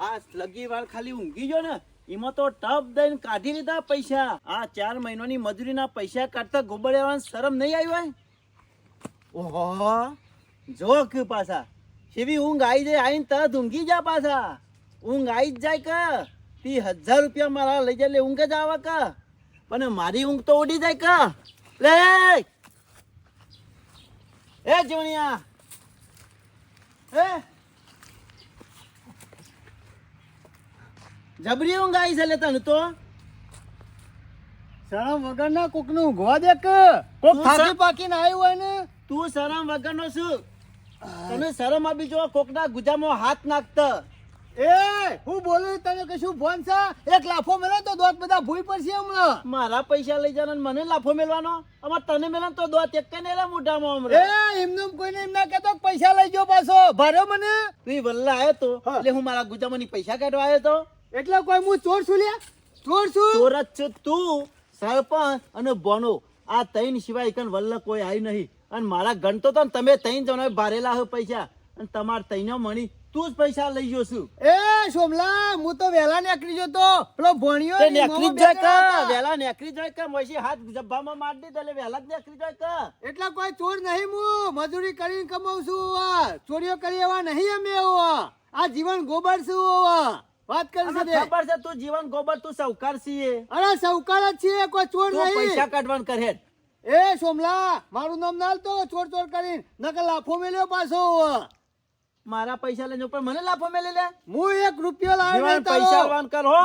આ લગી વાર ખાલી ઊંઘી ગયો ને, એમાં તો ટપ દઈને કાઢી લીધા પૈસા. આ ચાર મહિનાની મજૂરીના પૈસા કાઢતા ગોબડિયાવાળાને શરમ નહીં આવી હોય? ઓહો, જો કે પાછા એવી ઊંઘ આવી જાય, આવીને તરત ઊંઘી જા પાછા ઊંઘ આવી જ જાય કે, તી હજાર રૂપિયા મારા લઈ જાય લે ઊંઘ જ આવે કે. પણ મારી ઊંઘ તો ઉડી જાય કે. લે! એ જીવણિયા એ જબરી ઊંઘ આવી છે તને તો. શરમ વગરના કોકનું ઊંઘવા દે કોક થાકી પાકીને આવ્યું હોય ને તું શરમ વગરનો છું. તને શરમ આપી જો કોકના ગુજામાં હાથ નાખતા. એ હું બોલું તને કશું ફોન છે? એક લાફો મેળો તો દોત બધા ભૂઈ પડશે હમણાં. મારા પૈસા લઈ જવાનો ને મને લાફો મેળવાનો અમાર તને મેળવાનો તો દોત એક કઈ નેલા મોઢામાં એ હમણાં એમનું કોઈને એમ ના કહેતો પૈસા લઈ ગયો પાછો. ભરો મને? તું ઈ વલ્લા આવ્યો તો. એટલે હું મારા ગુજામાંથી પૈસા કાઢવા આવ્યો તો. એટલે કોઈ હું ચોર છું લ્યા? ચોર છું? ચોર જ છે તું સરપંચ અને બોનો. આ તૈન સિવાય કન વલ્લ કોઈ આવી નહીં. અને મારા ગણતો તો તમે તૈન જણા ભારેલા હો પૈસા. અને તમાર તૈનો મણી તું જ પૈસા લઈ ગયો છું. એ સોમલા હું તો વેલા નીકળી ગયો તો પેલો ભણ્યો તે નેકરી જાય કા? વેલા નેકરી જાય કા? મોશી હાથ જબ્બામાં માર દે એટલે વેલા જ નેકરી જાય કા? એટલે કોઈ ચોર નહીં હું મજૂરી કરીને કમાઉં છું ચોરીઓ કરી એવા નહીં અમે એવા. આ જીવન ગોબર છું એવા. વાત કરી છે ખબર છે તું જીવન ગોબર તું સૌકાર છીએ. અરે સૌકાર જ છીએ કોઈ ચોર નહીં. પૈસા કાઢવાનું કરે. એ સોમલા મારું નામ ના તો ચોર ચોર કરીને. નકર લાફો મેલ્યો પાછો. મારા પૈસા લઈને પણ મને લાફો મેલી લે? હું એક રૂપિયો લાવ્યો નહીં પૈસા વાન કર હો.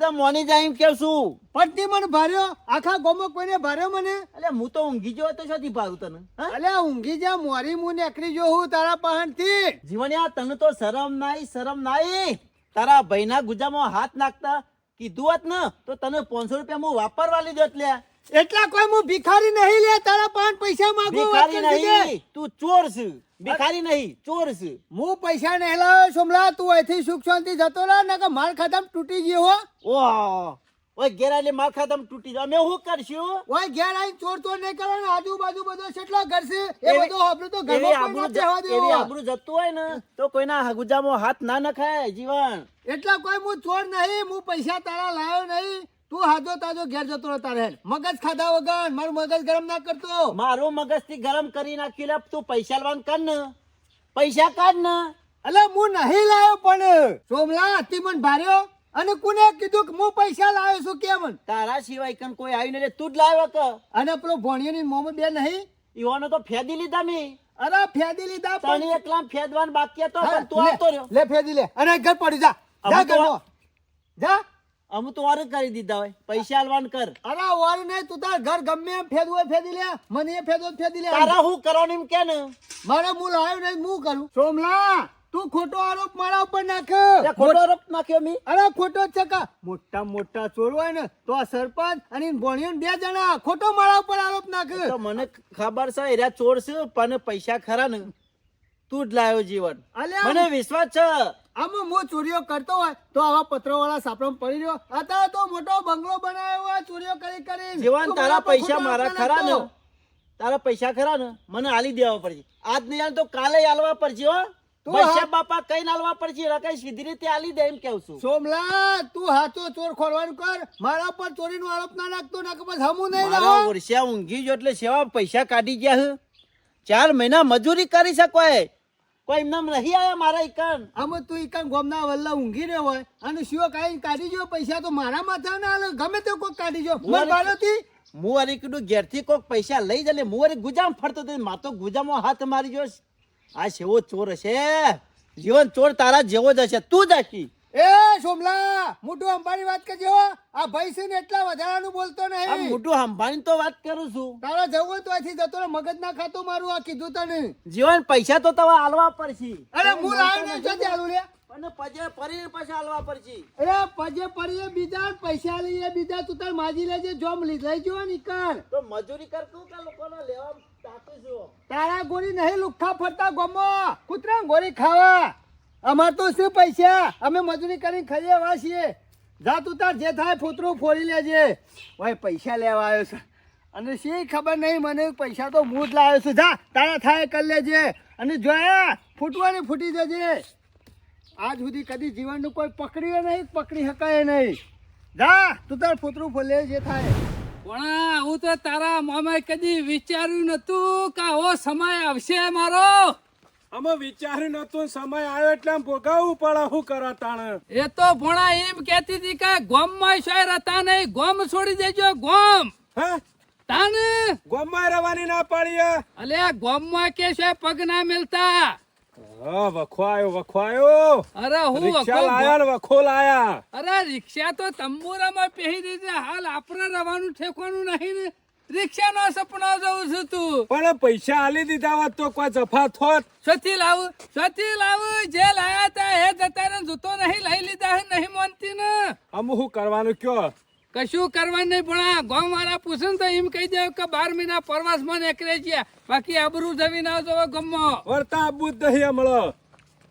તો મોની જાય કે શું પટ્ટી મને ભાર્યો. આખા ગોમો કોઈને ભાર્યો મને. એટલે હું તો ઊંઘી ગયો તો શોધી ભારું તને એટલે અલ્યા ઊંઘી જા મોરી મું નેકરી જો હું તારા જીવન જીવણિયા તને તો શરમ નાઈ શરમ નાઈ. તારા ભાઈના ગુજામાં હાથ નાખતા કીધું હોત ને તો તને પાંચસો રૂપિયા હું વાપરવા લીધો એટલે એટલા કોઈ હું ભિખારી નહીં લે તારા પાંચ પૈસા માંગુ ભિખારી નહીં તું ચોર છે ભિખારી નહીં ચોર છે. હું પૈસા નહીં લાવ્યો સોમલા તું અહીંથી સુખ શાંતિ જતો રહે ને કે માર ખાતામાં તૂટી ગયો હો. ઓહ ઓય ઘેરા માખા તમ તૂટી જાય. અમે શું કરશું? ઓય ઘેર ચોર ચોર નહીં ને આજુબાજુ બધો કેટલો ઘર છે એ બધો આપણું તો ઘર એવી આબરૂ જતું હોય ને તો કોઈના ગુજામાં હાથ ના નખાય જીવન. એટલા કોઈ હું ચોર નહીં હું પૈસા તારા લાવ્યો નહીં. તું હાજો તાજો ઘેર જતો રહે તારે. મગજ ખાધા વગર મારું મગજ ગરમ ના કરતો. મારું મગજથી ગરમ કરી નાખી લે તું પૈસા લેવાનું કર ને. પૈસા કાઢ ને. અલે હું નહીં લાવ્યો પણ. સોમલા મન ભાર્યો અને કોને કીધું કે હું પૈસા લાવ્યો છું કેમ તારા સિવાય કેમ કોઈ આવ્યું નહીં તું જ લાવ્યો કે? અને પેલો ભણ્યો ની મોમાં બે નહીં? ઈવાનો તો ફેદી લીધા મી અરે ફેદી લીધા પણ એકલા ફેદવાન બાકી હતો પણ તું આવતો રહ્યો. લે ફેદી લે. અને ઘર પડી જા. જા અમુક જા. અમુ તો વાર કરી દીધા હોય. પૈસા આલવાન કર. અરે વાર નહીં તું તાર ઘર ગમે એમ ફેદવું હોય ફેદી લે. મને એ ફેદવો ફેદી લે. તારા હું કરવાનું કે ને? મારે મૂળ આવ્યું નહીં હું કરું? સોમલા! તું ખોટો આરોપ મારા ઉપર નાખ્યો ખોટો આરોપ નાખ્યો મી? અરે ખોટો છે કા? મોટા મોટા ચોર હોય ને તો આ સરપંચ અને ભણ્યો બે જણા ખોટો મારા ઉપર આરોપ નાખ. તો મને ખબર છે એરા ચોર છે પણ પૈસા ખરા ને. તું જ લાયો જીવન. મને વિશ્વાસ છે. આમાં હું ચોરીઓ કરતો હોય તો આવા પત્રો વાળા સાપડામાં પડી રહ્યો. અત્યારે તો મોટો બંગલો બનાવ્યો હોય ચોરીઓ કરી કરી જીવન તારા પૈસા મારા ખરા ને? તારા પૈસા ખરા ને? મને આલી દેવા પડશે. આજ નહીં આલે તો કાલે આલવા પડશે હો. પૈસા બાપા કઈ પડશે? રકાઈ સીધી રીતે આલી દે એમ કેવું છું. સોમલા તું હાથો ચોર ખોરવાનું કર. મારા પર ચોરીનો આરોપ ના નાખતો ના કે બસ હમું નહીં વર્ષા ઊંઘી જો એટલે સેવા પૈસા કાઢી ગયા હે. ચાર મહિના મજૂરી કરી શકોય કોઈ. એમના નહીં આયા મારા ઇકન અમે તું ઈકાન ગોમના વલ્લા ઊંઘી રહ્યો હોય અને શિવ કાઢી કાઢી જો પૈસા તો મારા માથા ના હાલે ગમે તે કોઈ કાઢી જો. મને બાળોથી હું વારી કીધું ઘેરથી કોઈક પૈસા લઈ જાય એટલે હું ગુજામ ફરતો હતો માતો ગુજામો હાથ મારી ગયો આ સેવો ચોર હશે જીવન ચોર તારા જેવો જ હશે. તું જ હશી એ સોમલા મોટું અંબાણી વાત કરજો આ ભાઈ છે ને એટલા વધારાનું બોલતો નહીં. મોટું અંબાણી તો વાત કરું છું. તારા જવું તો અહીંથી જતો ને મગજ ના ખાતો મારું આ કીધું તને. જીવન પૈસા તો તમે આલવા પડશે. અરે હું લાવ્યો નહીં છે ચાલુ લે અને પજે પરીને પાછા આલવા પડશે. અરે પજે પરીએ બીજા પૈસા લઈએ બીજા તું તાર માજી લેજે જોમ લઈ લઈ જો નીકળ તો મજૂરી કરતું કે લોકોને લેવા? તારા ગોળી નહીં લુખા ફરતા ગમો. કૂતરા ગોળી ખાવા. અમાર તો શું પૈસા? અમે મજૂરી કરીને ખાઈએ વા છીએ. જા તું તાર જે થાય ફૂતરું ફોડી લેજે. ભાઈ પૈસા લેવા આવ્યો છે. અને શી ખબર નહીં, મને પૈસા તો હું જ લાવ્યો છું. જા, તારા થાય કરી લેજે. અને જોયા, ફૂટવાની ફૂટી જજે. આજ સુધી કદી જીવનનું કોઈ પકડ્યું નહીં, પકડી શકાય નહીં. જા, તું તાર ફૂતરું ફોલે જે થાય. પણ હું તો તારા મામે કદી વિચાર્યું નતું કે આવો સમય આવશે મારો. અમે વિચાર્યું નતું સમય આવ્યો એટલે ભોગાવવું પડે શું કરો તાણે? એ તો ભણા એમ કેતી હતી કે ગોમમાં શહેર હતા નહીં ગોમ છોડી દેજો ગોમ. હે? ગોમમાં રવાની ના પાડીએ. અલે ગોમમાં કે છે પગ ના મિલતા? હા વખો આવ્યો અરે હું રિક્ષા લાયા ને વખો લાયા. અરે રિક્ષા તો તંબુરામાં પહેરી દીધી. હાલ આપણે રવાનું ઠેકવાનું નહીં ને. રિક્ષાનો સપનો જોઉં છું તું. પણ પૈસા આલી દીધા હોત તો કોઈ જફા થોત સથી લાવું સથી લાવું. જે લાયા તા એ જતા ને જૂતો નહીં લઈ લીધા નહીં માનતી ને. અમે શું કરવાનું કયો? કશું કરવા નહીં પણ ગામ વાળા પૂછે તો એમ કહી દે કે બાર મહિના પ્રવાસમાં નીકળે છે. બાકી આબરૂ જવી ના જોવે ગમમાં વર્તા આબુ જ નહીં હમણો.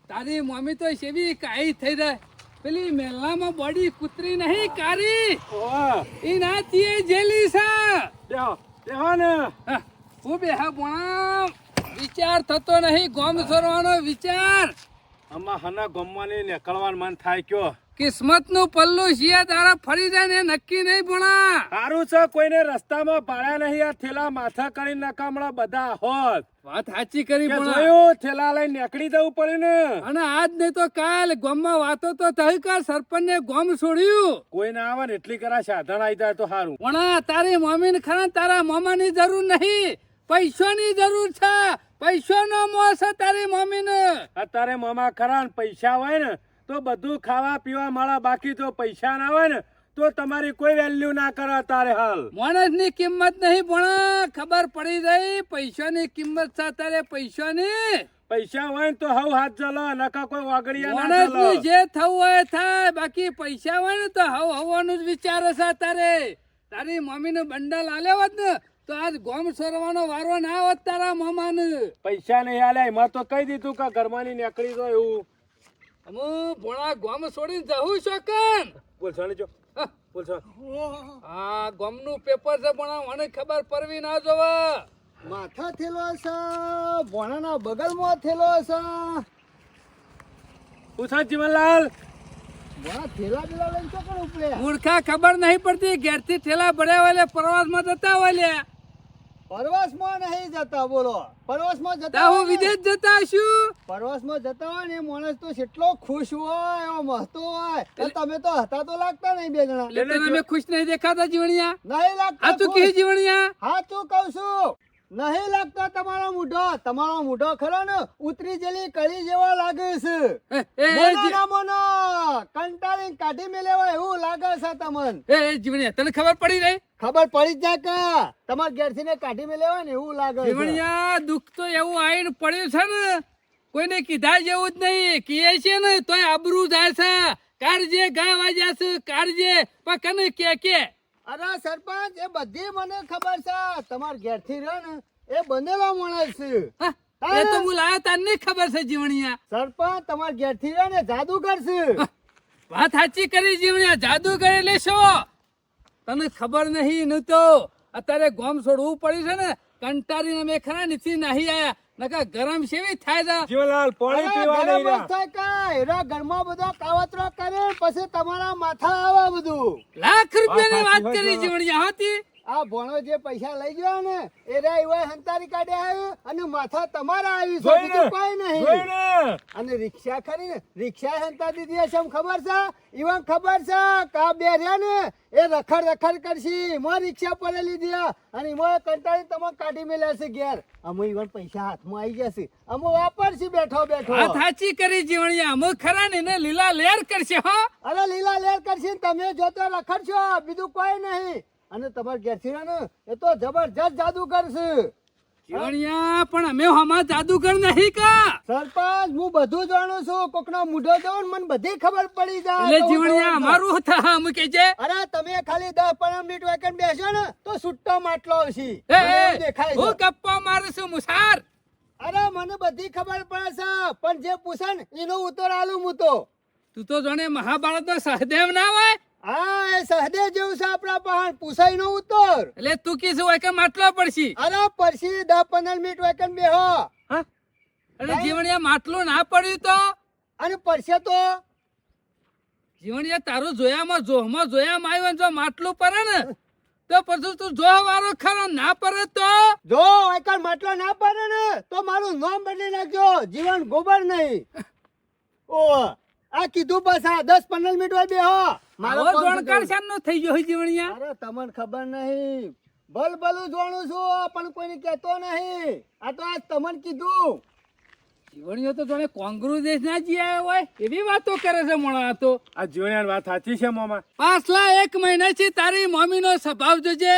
તારી મમ્મી તો સેવી કાઈ થઈ રહે. પેલી મેલામાં બોડી કૂતરી નહીં કારી એ ના તીએ જેલી છે. ને. હા, હું બે હા ભણા વિચાર થતો નહીં ગોમ સરવાનો વિચાર. આમાં હના ગમવાની નીકળવાનું મન થાય કયો. કિસ્મતનું પલ્લું શિયા તારા ફરી જાય ને નક્કી નહીં ભણા. સારું છે કોઈને રસ્તામાં ભાડ્યા નહીં આ થેલા માથા કરી નકામડા બધા હોત. વાત સાચી કરી ભણા. થેલા લઈ નીકળી જવું પડ્યું ને. અને આજ નહીં તો કાલ ગામમાં વાતો તો થઈ કર સરપંચ ને ગોમ છોડ્યું. કોઈ ના આવે ને એટલી કરા સાધન આવી જાય તો સારું. પણ તારી મમ્મી ને ખરા તારા મામાની જરૂર નહીં. પૈસાની જરૂર છે પૈસાનો નો મોસ તારી મમ્મી ને તારે મામા ખરા પૈસા હોય ને તો બધું ખાવા પીવા મળે બાકી તો પૈસા ના હોય ને તો તમારી કોઈ વેલ્યુ ના કરે તારે હાલ. માણસની કિંમત નહીં પણ ખબર પડી જાય પૈસાની કિંમત છે તારે પૈસાની. પૈસા હોય તો હવ હાથ ચલો નકા કોઈ વાગડિયા ના ચલો જે થવું હોય થાય બાકી પૈસા હોય ને તો હવ હવાનું જ વિચાર છે તારે તારી મમ્મી ને બંડલ આલ્યો હોત ને તો આજ ગોમ સરવાનો વારો ના હોત તારા મામા ને. પૈસા નહીં આલ્યા એમાં તો કહી દીધું કે ઘરમાંની નીકળી ગયો એવું. હું ભોળા ગોમ છોડીને જવું શકન બોલ સણી જો. બોલ સણ. આ ગોમનું પેપર છે પણ મને ખબર પડવી ના જોવા. માથા થેલો છે ભોણાના બગલમાં થેલો છે પૂછા જીવનલાલ. ભોણા મૂર્ખા ખબર નહીં પડતી ઘેરથી થેલા ભર્યા હોય પ્રવાસમાં જતા હોય પરવાસમાં નહીં જતા બોલો. પરવાસમાં જતા હું વિદેશ જતા છું પરવાસમાં જતા હોય ને માણસ તો કેટલો ખુશ હોય એવો મસ્તો હોય. તમે તો હતા તો લાગતા નહીં બે જણા. એટલે તને ખુશ નહીં દેખાતા જીવણિયા? નહીં લાગતા તું કે જીવણિયા? હા તું કહું છું. નહીં લાગતો તમારો મૂઢો. તમારો મૂઢો ખરો ને ઉતરી જેલી કળી જેવો લાગે છે. મોનો કંટાળી કાઢી મેલેવા એવું લાગે છે તમને. એ, જીવણિયા તને ખબર પડી રહી ખબર પડી જ કે તમારા ઘેરથી ને કાઢી મેલેવા ને એવું લાગે છે. જીવણિયા દુઃખ તો એવું આઈને પડ્યું છે ને કોઈને કીધા જેવું જ નહીં. કીએ છે ને તોય આબરૂ જાય છે. કારજે ગાવા જશે છે કાઢજે પણ કને કે કે? અરે સરપંચ એ બધી મને ખબર છે. તમારા ઘેરથી રહ્યો ને એ બનેલો માણસ છે. એ તો હું લાયો તને ખબર છે જીવણિયા. સરપંચ તમારા ઘેરથી રણ ને જાદુગર છે. વાત સાચી કરી જીવણિયા જાદુ કરી લેશો તને ખબર નહીં ન તો અત્યારે ગોમ છોડવું પડ્યું છે ને કંટાળીને મેં ખરા નથી નહીં આયા. નકા ગરમ સેવી થાય છે? જીવલાલ પાણી પીવા ગરમ નહીં રહ્યા. થાય કાંઈ. એના ઘરમાં બધો કાવતરો કરે પછી તમારા માથા આવા બધું. લાખ રૂપિયાની વાત વાત કરી જીવણી જીવણિયા હતી આ ભણો જે પૈસા લઈ ગયો ને એ રે એવા હંતારી કાઢ્યા આવ્યો અને માથા તમારા આવી છે બીજું કોઈ નહીં. અને રિક્ષા ખરી ને રિક્ષા હંતા દીધી હશે એમ ખબર છે? ઈવન ખબર છે કા બે રહ્યા ને એ રખડ રખડ કરશી એમાં રિક્ષા પડેલી દે અને એમાં કંટાળી તમે કાઢી મેલ્યા છે ઘેર. અમે ઈવન પૈસા હાથમાં આવી જશે અમે વાપરશી બેઠો બેઠો. વાત સાચી કરી જીવણિયા અમુક ખરા ને એને લીલા લેર કરશે હો. અરે લીલા લેર કરશે તમે જોતો રખડશો બીજું કોઈ નહીં. અને તમારે રહ્યો ને એ તો જબરજસ્ત જાદુ કરશે જીવણિયા પણ અમે હમા જાદુગર નહીં કા? સરપંચ હું બધું જાણું છું. કોકનો મૂઢો જોઉં ને મને બધી ખબર પડી જાય. એટલે જીવણિયા અમારું થા અમે કે છે? અરે તમે ખાલી દસ પંદર મિનિટ વેકન બેસો ને તો સુટ્ટો માટલો હશે. દેખાય હું. ગપ્પા મારું છું મુસાર. અરે મને બધી ખબર પડે છે. પણ જે પૂછે ને એનો ઉત્તર આલું હું તો. તું તો જાણે મહાભારત નો સહદેવ ના હોય? એ સહદેવ જેવું છે આપણા પહાણ પૂછાય નો ઉત્તર. એટલે તું કીધું હોય કે માટલો પડશી. અરે પછી દસ પંદર મિનિટ વેકન બેહો હા? અને જીવણિયા માટલું ના પડ્યું તો? અને પડશે તો? જીવણીએ તારું જોયામાં જોહમાં જોયામાં આવ્યો જો માટલું પડે ને તો પછી તું જોહ વાળો ખરો ના પડે તો? જો એકર માટલો ના પડે ને તો મારું નામ બદલી નાખજો. જીવન ગોબર નહીં. ઓ આ કીધું બસ આ દસ પંદર મિનિટ હોય બેહો મારો જોણકાર. શાનનો થઈ ગયો હોય જીવણિયા. અરે તમને ખબર નહીં. ભલ ભલું જોણું છું પણ કોઈને કહેતો નહીં. આ તો આજ તમને કીધું. જીવણીઓ તો જાણે કોંગ્રુ દેશ ના જી આવ્યો હોય એવી વાતો કરે છે મોણા તો. આ જીવણિયા વાત સાચી છે મોમા? પાછલા એક મહિનાથી તારી મમ્મીનો સ્વભાવ જોજે.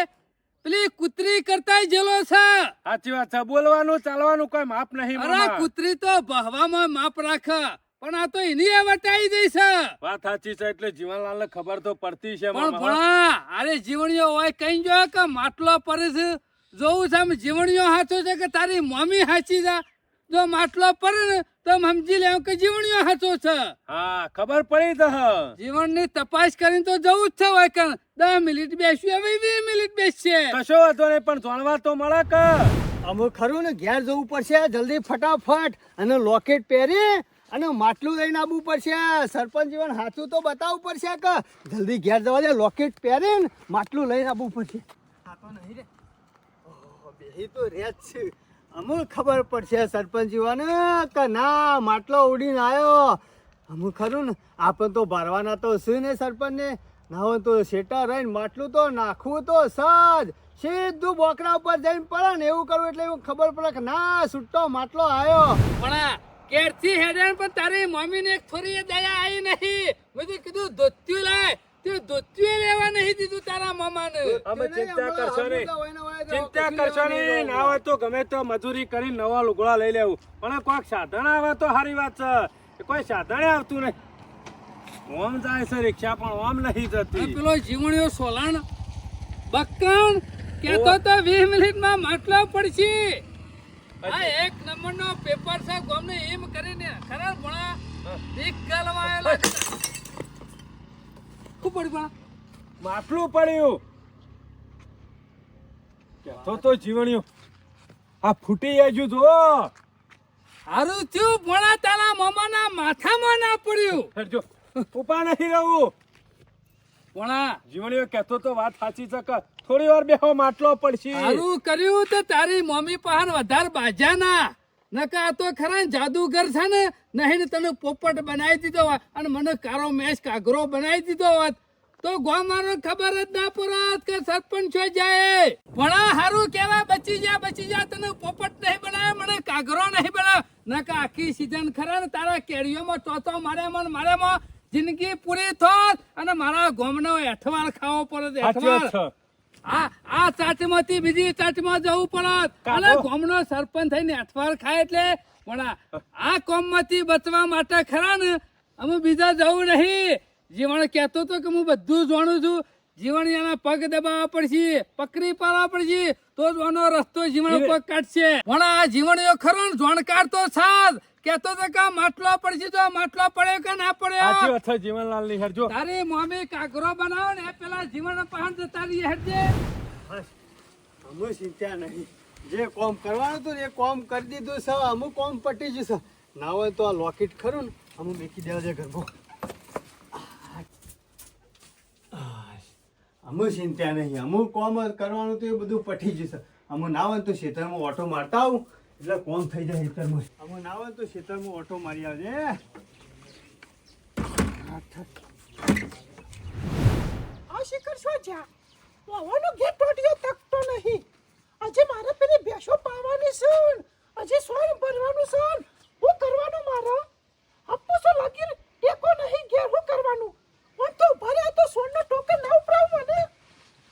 પેલી કૂતરી કરતા જેલો છે. સાચી વાત છે. બોલવાનું ચાલવાનું કોઈ માપ નહીં અરે કુતરી કૂતરી તો બહવામાં માપ રાખ. પણ આ તો એની એ વટાઈ દઈ છે. વાત સાચી છે એટલે જીવનલાલને ખબર તો પડતી છે પણ. ભણા અરે જીવણીઓ હોય કઈ જો કે માટલો પડે છે જોવું છે આમ જીવણીઓ હાચો છે કે તારી મમ્મી હાચી છે? જો માટલો પડે ને તો સમજી લેવું કે જીવણીઓ હાચો છે. હા ખબર પડી તો. જીવનની તપાસ કરીને તો જવું જ છે હોય કે દસ મિનિટ બેસ્યું હવે વીસ મિનિટ બેસશે. કશો વાંધો નહીં પણ જાણવા તો મળે કે. અમુક ખરું ને ઘેર જવું પડશે જલ્દી ફટાફટ. અને લોકેટ પહેરી અને માટલું લઈને આવવું પડશે. સરપંચ જીવન સાચું તો બતાવવું પડશે કે જલ્દી ઘેર જવા દે લોકેટ પહેરીને માટલું લઈને આવવું પડશે. તો નહીં રે. ઓહો, તો રે જ છે. અમુક ખબર પડશે સરપંચ જીવાને કે ના માટલો ઉડીને આવ્યો અમુક ખરું ને આપણે તો ભરવાના તો શું ને સરપંચને. ના હોય તો શેટા રહીને માટલું તો નાખવું તો સજ. સીધું બોકડા ઉપર જઈને પડે ને એવું કરવું એટલે એવું ખબર પડે કે ના છૂટો માટલો આવ્યો પણ કેરથી હેડન પણ તારી મમ્મીને એક થોડી દયા આવી નહીં. મેં તો કીધું ધોત્યું લાય તે ધોત્યું લેવા નહીં દીધું તારા મામાને. અમે ચિંતા કરશો નહીં. ચિંતા કરશો નહીં. ના હોય તો ગમે તો મજૂરી કરી નવા લુગડા લઈ લેવું. પણ કોઈક સાધન આવે તો સારી વાત છે. કોઈ સાધન આવતું નહીં. ઓમ જાય છે રિક્ષા પણ ઓમ નહીં જતી. પેલો જીવણીઓ સોલાણ બક્કણ કેતો તો વીસ મિનિટમાં માટલો પડશે. આ એક નંબરનો પેપર છે ગોમને એમ કરીને ખરા ભણા? દીક ગલવાયેલો ખૂબ પડી ભણા? માટલું પડ્યું. તો તો જીવણ્યું આ ફૂટી આજુ તો હારું થયું ભણા તારા મામાના માથામાં ના પડ્યું. જો ઉપા નહીં રહું. ભણા. જીવણીઓ કહેતો તો વાત સાચી છે કે થોડી વાર બેહો માટલો પડશે. સારું કર્યું તો તારી મમ્મી પાસે વધારે બાજાના. નકા આ તો ખરા જાદુગર છે ને નહીં ને તને પોપટ બનાવી દીધો હોત અને મને કારો મેશ કાગરો બનાવી દીધો હોત. તો ગોમારો ખબર જ ના પુરાત કે સરપંચ છો જાય. ભણા હારું કેવા બચી જા બચી જા તને પોપટ નહીં બનાવે મને કાગરો નહીં બનાવે. નકા આખી સીઝન ખરા ને તારા કેરીઓમાં ચોથો મારે મન મારે જિંદગી પૂરી થોત અને મારા ગોમનો એઠવાળ ખાવો પડે છે. આ આ ચાટમાંથી બીજી ચાટમાં જવું પડત. અને ગામનો સરપંચ થઈને અઠવાડ ખાય એટલે પણ આ- આ કોમમાંથી બચવા માટે ખરા ને? અમે બીજા જવું નહીં. જીવણ કહેતો તો કે હું બધું જાણું છું. જીવણ એના પગ દબાવવા પડશે પકડી પાડવા પડશે તો જ આનો રસ્તો જીવણ પગ કાઢશે. પણ આ જીવણીઓ ખરો જોણકાર તો સાદ કેતો તો કા માટલો પડશે તો માટલો પડ્યો કે ના સાચી પડ્યો વાત છે જીવનલાલની હરજો તારી મમ્મી કાગરો બનાવો ને એ પેલા જીવન પાન જતા હરજે બસ અમે ચિંતા નહીં. જે કોમ કરવાનું હતું ને એ કોમ કરી દીધું છે અમુક કોમ પટી જશે. ના હોય તો આ લોકેટ ખરું ને અમુક મેકી દેવા છે ઘરમાં. અમુક ચિંતા નહીં, અમુક કોમ કરવાનું તો એ બધું પટી જશે અમુક ના હોય તો ખેતરમાં ઓટો મારતા આવું. એટલે કોમ થઈ જાય ખેતરમાં અમુક ના હોય તો ખેતરમાં ઓટો મારી આવજે. આ શિખર શું છે? પવનનો ગેટ તોડ્યો તકતો નહીં. આજે મારે પેલી ભેંસો પાવાની છે આજે સોન ભરવાનું છે હું કરવાનું મારે અપ્પુ શું લાગી ટેકો નહીં ઘેર હું કરવાનું પણ તો ભરે તો સોનનો ટોકન ના ઉપરાવ મને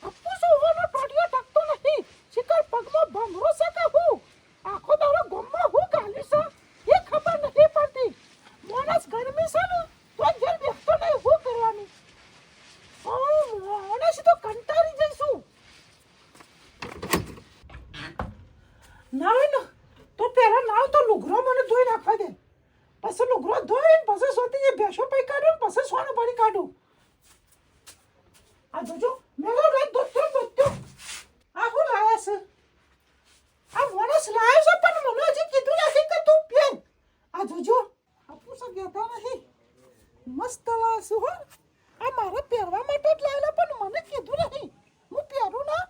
અપ્પુ શું ઓનો તોડ્યો તકતો નહીં શિખર પગમાં ભમરો છે કે હું આખો દાડો ગમમાં હું ગાલી છે એ ખબર નહીં પડતી માણસ ગરમી છે ને તો ઘેર બેસતો નહીં હું કરવાનું માણસ તો કંટાળી જઈશું ના ના તો પેલા નાવ તો લુગરો મને ધોઈ નાખવા દે પછી લુગરો ધોઈ પછી સોતી જે ભેંસો પૈ કાઢું પછી સોનું પાણી કાઢું આ જોજો મેલો રાત દોત્યો દોત્યો આ હું લાયા છે આ માણસ લાયો છે પણ મને હજી કીધું નથી કે તું પેન આ જોજો આ પૂછા કહેતા નહીં મસ્ત લાવશું હો. આ મારે પહેરવા માટે જ લાવેલા, પણ મને કીધું નહીં. હું પહેરું ના.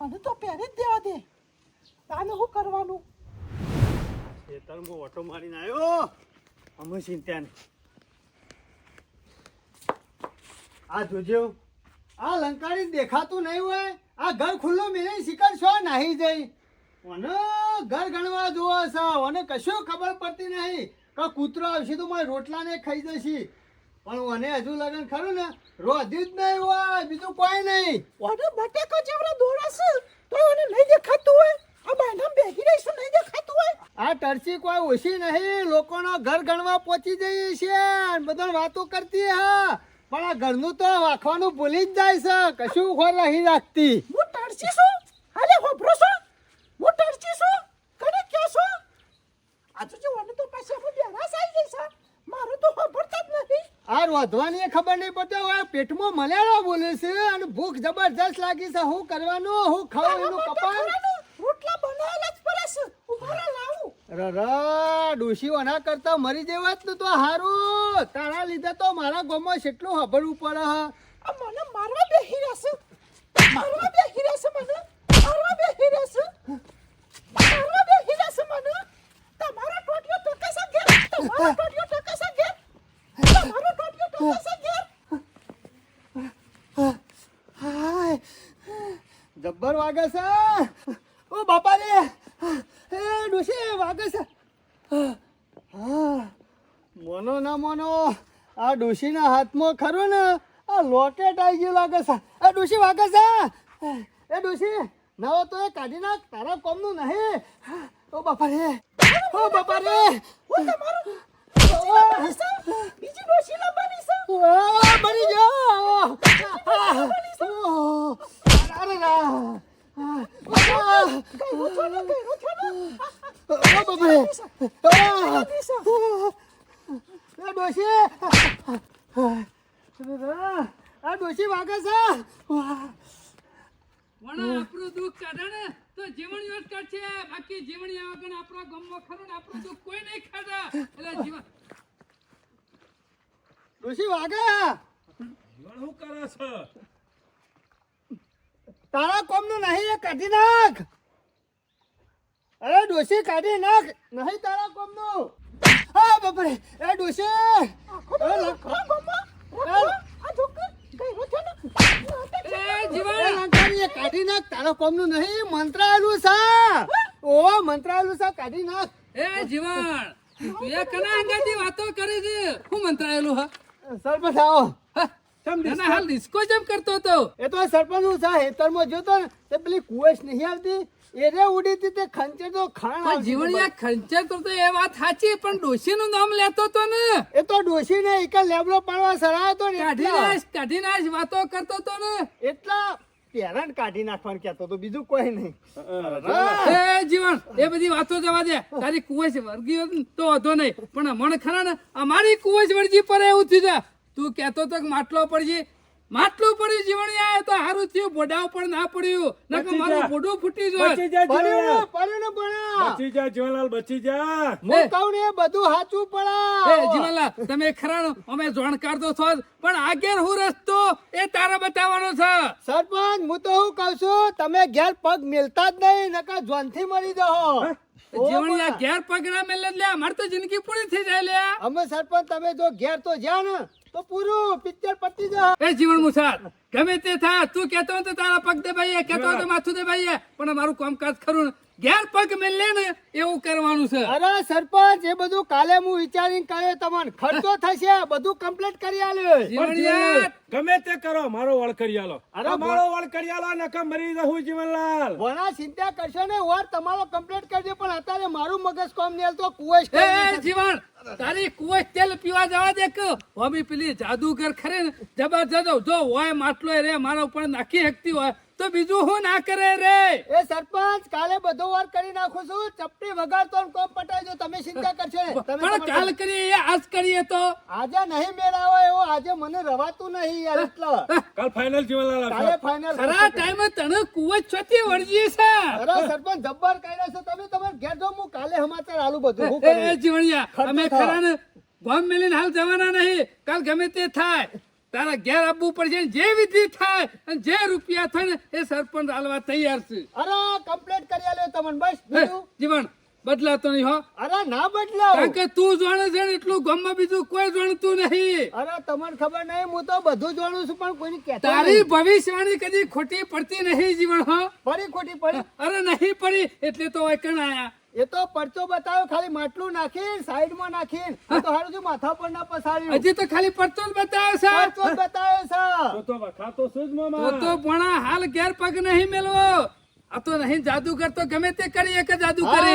મને તો પહેરી જ દેવા દે. તાને શું કરવાનું? ખેતરમાં ઓટો મારીને આવ્યો. અમે ચિંતા નહીં આ જોજો આ લંકારી દેખાતું નહીં હોય. આ ઘર ખુલ્લું મિલે શિકાર છો? નાહી જઈ. મને ઘર ગણવા જોવા છે. મને કશું ખબર પડતી નહીં. કે કૂતરો આવશે તો મારે રોટલાને ખાઈ જશે. પણ મને હજુ લગન ખરું ને રોધ્યું જ નહીં હોય બીજું કોઈ નહીં. ઓડે બટેકા જેવડા દોડાશે તો એને નહીં દેખાતું હોય. આ બાંધામ બેગી રહીશું નહીં દેખાતું હોય. આ ટરસી કોઈ ઓછી નહીં લોકોનો ઘર ગણવા પહોંચી જઈએ છે બધા વાતો કરતી હા. પણ આ ઘરનું તો વાખવાનું ભૂલી જ જાય છે કશું ખોર નહીં રાખતી. હું ટરસી છું હાલે હોભરો છો હું ટરસી છું કને ક્યાં છો આ તો જો ઓને તો પાછી આપણે બેરાસ આવી ગઈ છે મારું તો હોભરતા જ નહીં આ રોધવાની એ ખબર નહીં પડતી હવે પેટમાં મલેરા બોલે છે અને ભૂખ જબરજસ્ત લાગી છે. હું કરવાનું? હું ખાવ એનું કપાળ? રોટલા બનાવેલા જ પડે છે. ઉભરા લાવું. રરા કરતા મરી જેવા જ તો હારું. તારા લીધે તો મારા ગામમાં કેટલું હબડવું પડે હ. મને મારવા બેહી રહેશે મારવા બેહી રહેશે મને. મારવા બેહી રહેશે મારવા બેહી રહેશે મને તમારો ટોટિયો ટોકે છે ઘેર તમારો ટોટિયો ટોકે છે ઘેર તમારો ટોટિયો ટોકે છે ઘેર હાય જબ્બર વાગે છે? ઓ બાપા રે એ ડોશી વાગે છે? હા મોનો ના મોનો આ ડોશીના હાથમાં ખરું ને આ લોકેટ આવી ગયું લાગે છે. એ ડોશી વાગે છે? એ ડોશી નવો તો એ કાઢી નાખ તારા કોમનું નહીં. ઓ બાપા રે ઓ બાપા રે ઓ તમારો બીજી ડોશી લાવવાની છે. મરી જાઓ અરે રા ગયું છો ને ગયું છો ને ઓ બાપરે આપણું દુઃખ કાઢે તો જીવણીઓ જ કાઢશે બાકી જીવણી આપણા ગામમાં ખરું ને આપણું દુઃખ કોઈ નહીં ખાધા એટલે જીવન ડોશી વાગે જીવન શું કરે છે? તારા કોમનું નહીં એ કાઢી નાખ. અરે ડોસી કાઢી નાખ. નહીં તારા કોમનું. હા બાપરે એ ડોસી કાઢી નાખ. તારા કોમનું નહીં મંત્રાયેલું સા. ઓ મંત્રાયેલું સા કાઢી નાખ. એ જીવણ તું એ કના અંગાથી વાતો કરે છે હું મંત્રાયેલું હા? આવો. હા? એના હાલ ડિસ્કો જેમ કરતો હતો. એ તો સરપંચનું છે હેતરમાં જોતો ને તે પેલી કુવેશ નહીં આવતી. એ રે ઉડી હતી તે ખંચર તો ખાણ ખંચર એ વાત સાચી પણ ડોશીનું નામ લેતો તો ને. એ તો ડોશી ને એક લેબડો પાડવા સરાયો તો ને કાઢી નાશ કાઢી નાશ વાતો કરતો તો ને. એટલા પેરણ કાઢી નાખવાનું કેતો તો બીજું કોઈ નહીં. એ જીવન એ બધી વાતો જવા દે. તારી કુવેશ વર્ગી તો વાંધો નહીં. પણ મણ ખરા ને અમારી કુવેશ વર્ગી પર એવું થયું છે તું કહેતો તો માટલો પડજી માટલું પડ્યું જીવણી એ તો હારું થયું. બોડા ઉપર ના પડ્યું. નકર મારું બોડું ફૂટી બચી જા પડ્યું પડ્યું ને પણ બચી જા જીવનલાલ બચી જા. હું કહું ને એ બધું સાચું એ પડે જીવનલાલ તમે ખરા અમે જાણકાર તો છો પણ આગેર હું રસ્તો એ તારે બતાવવાનો છે. સરપંચ હું તો હું કહું છું તમે ઘેર પગ મેલતા જ નહીં નકર જોનથી મરી જાઓ જીવણિયા ઘેર પગડા મેલે લે અમાર તો જિંદગી પૂરી થઈ જાય લે અમે સરપંચ તમે જો ઘેર તો જ્યાં ને તો પૂરું, પિક્ચર પતી જા એ જીવન મુસાર, ગમે તે થા તું કહેતો તો તારા પગ દબાઈએ કહેતો હોય તો માથું દબાઈએ પણ મારું કામકાજ ખરું ઘેર પગ મેલે ને એવું કરવાનું છે. અરે સરપંચ એ બધું કાલે હું વિચારીને કાલે તમને ખર્ચો થશે બધું કમ્પ્લીટ કરી આલ્યો ગમે તે કરો મારો વળ કરી આલો અરે મારો વળ કરી આલો નકમ મરી જવું જીવનલાલ. વણા ચિંતા કરશો ને વાર તમારો કમ્પ્લીટ કરજો પણ અત્યારે મારું મગજ કોમ નહીં તો કુવેશ એ જીવન તારી કુવેશ તેલ પીવા જવા દે કે? હોમી પેલી જાદુગર ખરે ને? જબરજસ્ત જો હોય માટલો રે મારા ઉપર નાખી શકતી હોય તો બીજું હું ના કરે રે? એ સરપંચ કાલે બધો વાર કરી નાખું છું. ચપટી વગાડતો ને કોમ પટાઈ તમે ચિંતા કરશો પણ તમારે- કાલ કરીએ આજ કરીએ તો. આજે નહીં મેળાવો એવો. આજે મને રવાતું નહીં યાર એટલે. કાલ ફાઇનલ જીવનલાલ કાલે. ફાઇનલ ખરા ટાઈમે તને કુવેશ છોતી વળજી છે. અરે સરપંચ જબ્બર કર્યા છે. તમે તમાર ઘેર જો હું કાલે સમાચાર આલું બધું. હું એ જીવણિયા અમે ખરા ને ગોમ મેલીને હાલ જવાના નહીં. કાલ ગમે તે થાય. તારા ઘેર આવવું પડશે જે વિધિ થાય અને જે રૂપિયા થાય ને એ સરપંચ હાલવા તૈયાર છે. અરે કમ્પ્લીટ કરી આલ્યો તમને બસ જીવન બદલાતો નહીં હો. અરે ના બદલાવ. કારણ કે તું જાણે છે એટલું ગામમાં બીજું કોઈ જાણતું નહીં. અરે તમને ખબર નહીં હું તો બધું જાણું છું પણ કોઈને કહેતો તારી ભવિષ્યવાણી કદી ખોટી પડતી નહીં જીવન હો. ફરી ખોટી પડી? અરે નહીં પડી એટલે તો વાયકણ આયા? એ તો પરચો બતાવ્યો ખાલી માટલું નાખીને સાઈડમાં નાખીને. આ તો હારું જો માથા પર ના પસાર્યું હજી તો ખાલી પડતો જ બતાવ્યો સર પરચો જ બતાવ્યો તો તો વખાતો સુજ મામા. તો તો ભણા હાલ ઘેર પગ નહીં મેલવો. આ તો નહીં જાદુગર તો ગમે તે કરી એક જાદુ કરે.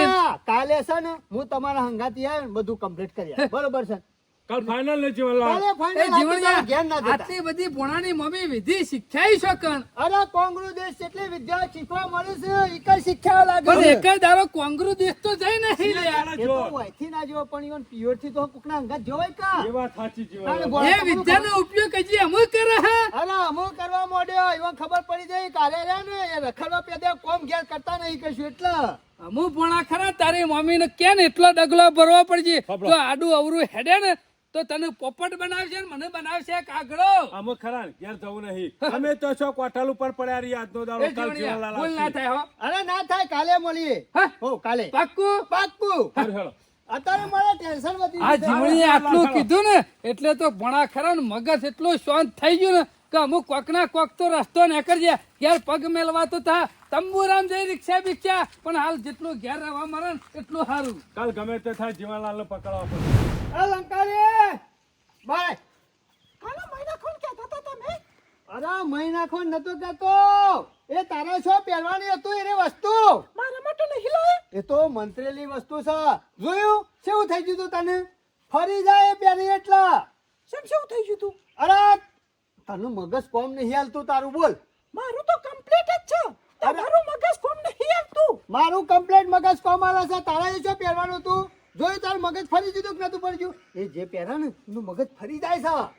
કાલે છે ને હું તમારા હંગાતી આવ્યો બધું કમ્પ્લીટ કરી બરોબર છે. કાલ ફાઇનલ નથી વાલા. એ જીવણિયા. આટલી બધી પોણાની મમ્મી વિધિ શીખ્યાઈ શકન અરે કોંગ્રુ દેશ એટલે વિદ્યા શીખવા મળે છે એક કઈ શીખ્યા લાગે પણ એક જ દાડો કોંગ્રુ દેશ તો જઈ નહીં લે એ તો વયથી ના જો પણ ઈવન પિયોરથી તો કોકના અંગા જોય કા એ વાત સાચી બોલ- એ વિદ્યાનો ઉપયોગ કજી અમુક કરે હે? અરે અમુક કરવા મોડ્યો ઈવન ખબર પડી જાય કાલે રહ્યા ને એ રખડવા પેદા કોમ ઘેર કરતા નહીં કશું એટલે. અમુક પોણા ખરા તારી મમ્મી ને કેન એટલો ડગલો ભરવો પડશે? તો આડું અવરું હેડે ને તો તને પોપટ બનાવશે ને મને બનાવશે કાગડો અમે ખરા ઘેર જવું નહીં. અમે તો છો કોઠાલ ઉપર પડ્યા રહી આજનો દાડો કાલ જીવણિયા, બોલ ના થાય હો. અરે ના થાય કાલે મળીએ. હો. કાલે. પાક્કું? પાક્કું. અત્યારે મારે ટેન્શન વધી આ જીવણીએ આટલું કીધું ને એટલે તો ભણા ખરા ને મગજ એટલું શાંત થઈ ગયું ને કે અમુક કોકના કોક તો રસ્તો નીકળજે ઘેર પગ મેલવા તો થા તંબુરામ જઈ રિક્ષા બિક્ષા. પણ હાલ જેટલું ઘેર રહેવા મરણ એટલું સારું કાલ ગમે તે થાય જીવાલાલ ને પકડવા પડશે અરે લંકારી! બાય! કાલા મહિના ખોન કહેતા હતા તમે? અરે મહિના ખોન નતો કહેતો. એ તારા શું પહેરવાની હતું? એને વસ્તુ. મારા માટે નહીં લાયા? એ તો મંત્રેલી વસ્તુ છે. જોયું? કેવું થઈ ગયું તું તને? ફરી જાય એ પહેરી એટલા. શેમ શું થઈ ગયું તું? અરે તનું મગજ કોમ નહીં હાલતું તારું? બોલ. મારું તો કમ્પ્લીટ જ છે. તમારું મગજ કોમ નહીં હાલતું. મારું કમ્પ્લીટ મગજ કોમ હાલે છે. તારા એ શું પહેરવાનું હતું? જોયું તાર મગજ ફરી દીધું કે નતું પડ્યું એ જે પહેરા ને એનું મગજ ફરી જાય સાવા.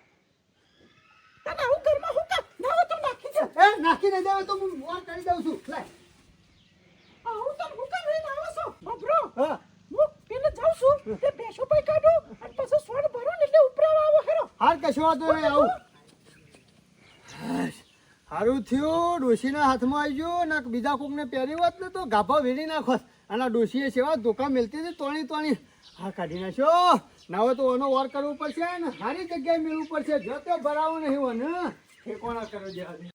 તને હું ઘરમાં હું કા ના તો નાખી દે. એ નાખી ન દેવા તો હું વાર કરી દઉં છું. લાય. હું તો હું કા લઈને આવો છો? બબરો હા. હું પેલે જાઉં છું તે બેસો પૈ કાઢો અને પછી સોડ ભરો ને એટલે ઉપરા આવો હેરો. હાર કશો વાંધો નહીં આવું. સારું થયું ડોશીના હાથમાં આવી ગયો ને બીજા કોકને પહેરી હોત ને તો ગાભા વેડી નાખોત. અને ડોશીએ સેવા ધોકા મેળતી હતી, તોણી તોણી. હા, કાઢી નાખ્યો. ના હોય તો ઓનો વાર કરવું પડશે ને સારી જગ્યાએ મેળવું પડશે. જો તો ભરાવું નહીં હોય ને ઠેકોણા કરો જ્યાં